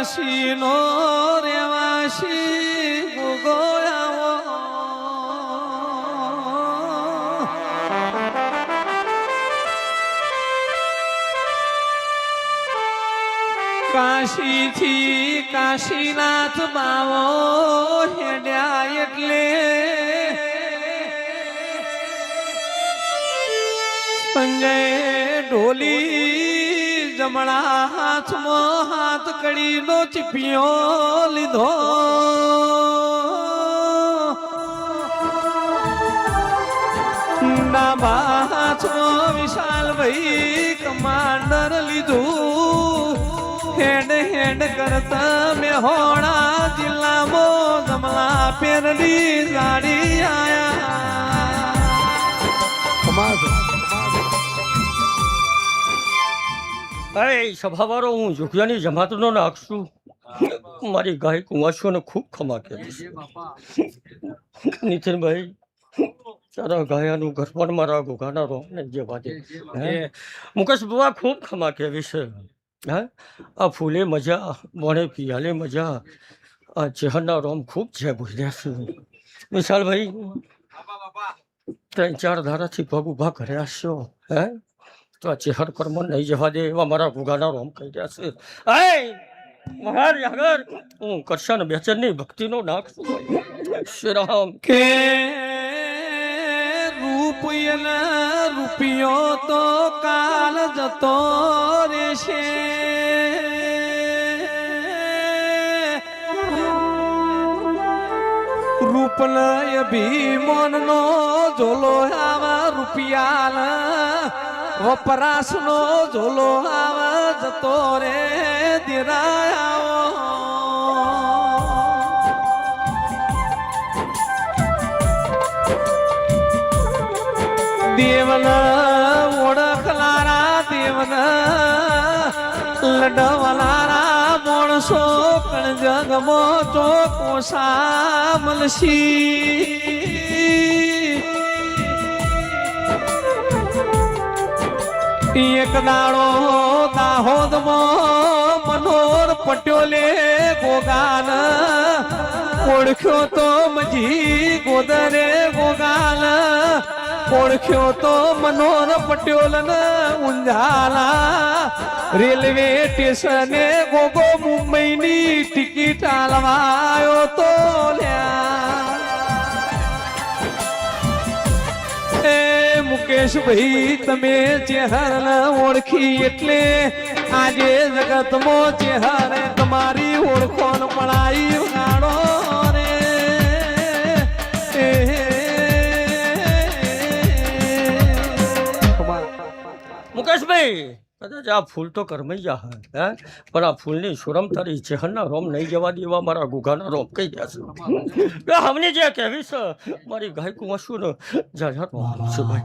વાસી નો રેવાસી ભૂગોળાવો કાશીથી કાશીનાથ બાવો હેડ્યા એટલે. સંજય ઢોલી જમણા હાથમાં હાથ કડીનો ચીપિયો લીધો. ડાબા હાથમાં વિશાલભાઈ કમાન્ડર લીધું. હેડ હેડ કરતા મેહોણા જિલ્લામાં જમલા પેરડી સાડી આયા. અરે સભાવાળો હું જોગિયાની જમાતનો નાખશું મારી ગાય કુંવાસીઓને ખૂબ ખમા કે નીતિનભાઈ તારા ગાયાનું ઘર પણ મારા ગોગાના રોમને જે વાજે મુકેશ બુઆ ખૂબ ખમા કેવી છે. હે? આ ફૂલે મજા મોણે પિયાલે મજા આ ચહેરના રોમ ખૂબ છે ભૂલ્યા છે. વિશાલભાઈ ત્રણ ચાર ધારાથી પગ ઊભા કર્યા છો. હે? તો ચેહર પર નહીં જવા દે એવા મારા ગુગાના રોમ કહી રહ્યા છે. આય મહાર યાગર હું કરશન બેચનની ભક્તિનો નાક શ્રી રામ. કે રૂપિયન રૂપિયો તો કાલ જતો રહેશે. રૂપનય ભીમનનો જોલો આવા રૂપિયા વપરાશનો ઝોલો આવા જતો રે દિરાયા. દેવન ઓળખલારા દેવન લડવલારા મોણસો કણ જગમો ચોકો સામલસી એક દાડો દાહોદમાં મનોર પટ્યોલે ગોગાન. ઓળખ્યો તો મજી ગોદરે ગોગાન. ઓળખ્યો તો મનોર પટોલ ઊંઝાલા રેલવે સ્ટેશને ગોગો મુંબઈની ટિકિટ આલવાયો તો લ્યા મુકેશભાઈ તમે ચેહર ઓળખી એટલે આજે જગતમાં ચેહર તમારી ઓળખોન પડાઈ ગાડો રે. મુકેશભાઈ. કદાચ આ ફૂલ તો કરમૈયા હે હે? પણ આ ફૂલની સુરમ તારી ચહેરના રોમ નહીં જવા દેવા મારા ગુગાના રોમ કહી જશે હમને જે કહેવી છે મારી ગાય કુંવાશું ને જા જા રોમ છે ભાઈ